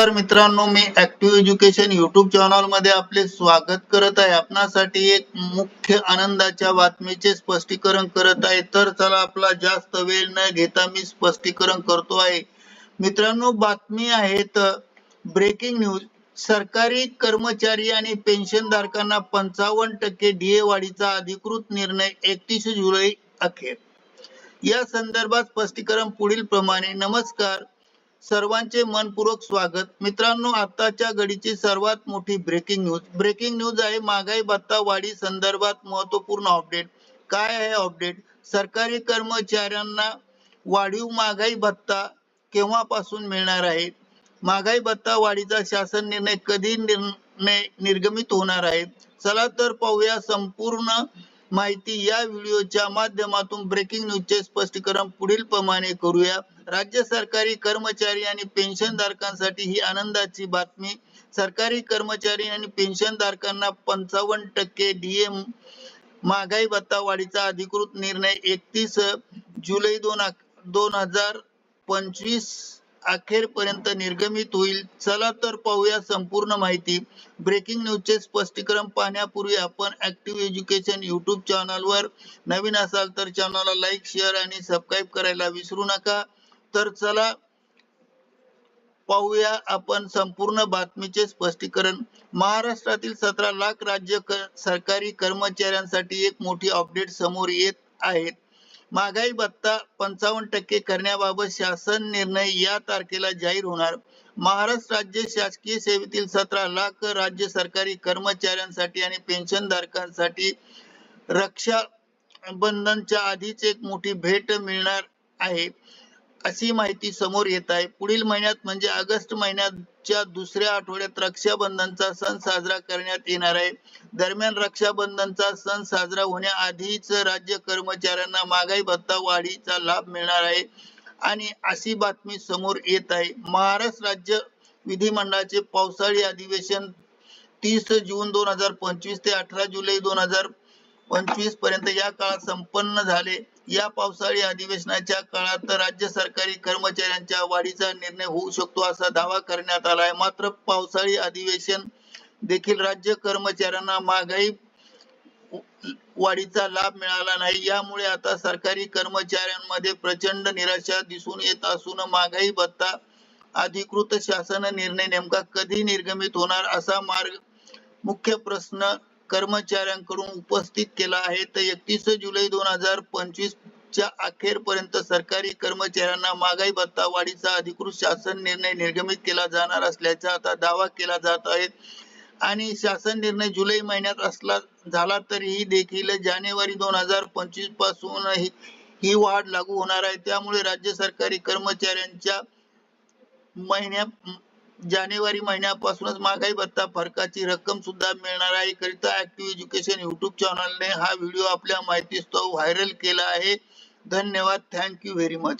तर मित्रांनो मी ऍक्टिव्ह एज्युकेशन युट्यूब चॅनलमध्ये आपले स्वागत करत आहे. आपणासाठी एक मुख्य आनंदाच्या बातमीचे स्पष्टीकरण करत आहे. तर चला आपला जास्त वेळ न घेता मी स्पष्टीकरण करतो आहे. मित्रांनो बातमी आहे तर ब्रेकिंग न्यूज सरकारी कर्मचारी आणि पेन्शनधारकांना पंचावन्न टक्के डीए वाढीचा अधिकृत निर्णय एकतीस जुलै अखेर. या संदर्भात स्पष्टीकरण पुढील प्रमाणे नमस्कार. सर्वांचे मनपूर्वक स्वागत. मित्रांनो आताच्या घडीची सर्वात मोठी ब्रेकिंग न्यूज ब्रेकिंग न्यूज आहे महागाई भत्ता वाढी संदर्भात महत्त्वपूर्ण अपडेट काय आहे अपडेट सरकारी कर्मचाऱ्यांना वाढीव महागाई भत्ता केव्हापासून मिळणार आहे? महागाई भत्ता वाढीचा शासन निर्णय कधी निर्णय निर्गमित होणार आहे? चला तर पाहूया संपूर्ण माहिती या व्हिडिओच्या माध्यमातून ब्रेकिंग न्यूजचे स्पष्टीकरण पुढील प्रमाणे करूया. राज्य सरकारी कर्मचारी आणि पेन्शनधारकांसाठी ही आनंदाची बातमी. सरकारी कर्मचारी आणि पेन्शनधारकांना पंचावन्न टक्के डीएम महागाई भत्ता वाढीचा अधिकृत निर्णय एकतीस जुलै दोन दोन हजार पंचवीस अखेरपर्यंत निर्गमित होईल. चला तर पाहूया संपूर्ण माहिती. ब्रेकिंग न्यूजचे स्पष्टीकरण पाहण्यापूर्वी आपण ऍक्टिव्ह एज्युकेशन युट्यूब चॅनलवर नवीन असाल तर चॅनलला लाईक शेअर आणि सबस्क्राईब करायला विसरू नका. तर चला पाहूया आपण संपूर्ण बातमीचे स्पष्टीकरण. महाराष्ट्रातील सतरा लाख राज्य सरकारी कर्मचाऱ्यांसाठी एक मोठी अपडेट समोर येत आहेत महागाई भत्ता पंचावन्न टक्के करण्याबाबत शासन निर्णय या तारखेला जाहीर होणार. महाराष्ट्र राज्य शासकीय सेवेतील सतरा लाख राज्य सरकारी कर्मचाऱ्यांसाठी आणि पेन्शनधारकांसाठी रक्षा बंधनच्या आधीच एक मोठी भेट मिळणार आहे. अशी माहिती समोर येत आहे. पुढील महिन्यात म्हणजे ऑगस्ट महिन्याच्या दुसऱ्या आठवड्यात रक्षाबंधनचा सण साजरा करण्यात येणार आहे. दरम्यान रक्षाबंधनचा सण साजरा होण्याआधीच राज्य कर्मचाऱ्यांना महागाई भत्ता वाढीचा लाभ मिळणार आहे. आणि अशी बातमी समोर येत आहे. महाराष्ट्र राज्य विधिमंडळाचे पावसाळी अधिवेशन तीस जून दोन हजार पंचवीस ते अठरा जुलै दोन हजार पंचवीसपर्यंत या काळात संपन्न झाले. या पावसाळी अधिवेशनाच्या काळात राज्य सरकारी कर्मचाऱ्यांच्या वाढीचा निर्णय होऊ शकतो असा दावा करण्यात आला आहे मात्र पावसाळी अधिवेशन देखील राज्य कर्मचाऱ्यांना महागाई वाढीचा लाभ मिळाला नाही. यामुळे आता सरकारी कर्मचाऱ्यांमध्ये प्रचंड निराशा दिसून येत असून महागाई भत्ता अधिकृत शासन निर्णय नेमका कधी निर्गमित होणार असा मार्ग मुख्य प्रश्न कर्मचाऱ्यांकडून उपस्थित केला आहे. तर एकतीस जुलै दोन हजार पंचवीस च्या अखेरपर्यंत सरकारी कर्मचाऱ्यांना महागाई भत्ता वाढीचा अधिकृत शासन निर्णय निर्गमित केला जाणार असल्याचा आता दावा केला जात आहे. आणि शासन निर्णय जुलै महिन्यात असला झाला तरीही देखील जानेवारी दोन हजार पंचवीसपासून ही, ही वाढ लागू होणार आहे. त्यामुळे राज्य सरकारी कर्मचाऱ्यांच्या महिन्या जानेवारी महिन्यापासूनच महागाई भत्ता फरकाची रक्कम सुद्धा मिळणार आहे. करिता ऍक्टिव्ह एज्युकेशन युट्यूब चॅनलने हा व्हिडिओ आपल्या माहितीस्तव व्हायरल केला आहे. धन्यवाद. Thank you very much